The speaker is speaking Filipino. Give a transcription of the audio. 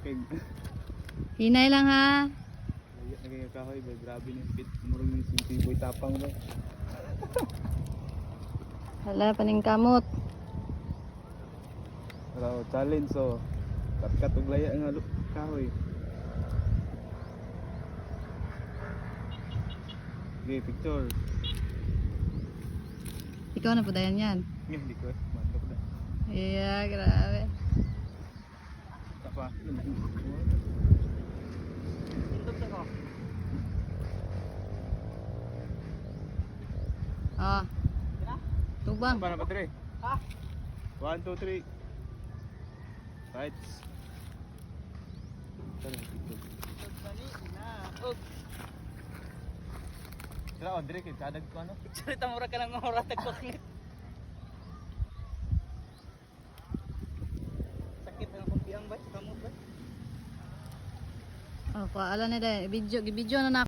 Kay Hinay lang ha. laya na kay kahoy ba grabe ni pit murag ni simpi boy tapang ba. Hala, paning kamot. Raw challenge so kat og laya nga kahoy. Okay, picture. Ikaw na po dayan yan. Hindi ko eh. Mantok na. Iya, grabe. Ah. Tubang. Tapa na ba, Tre? Ha? One, two, three. Right. Tara, picture. Tara, oh, Dre, kaya kadag ko ano? Cerita murah ka ng oras nagkuklit. Oh, paala na dahil. Video, video na na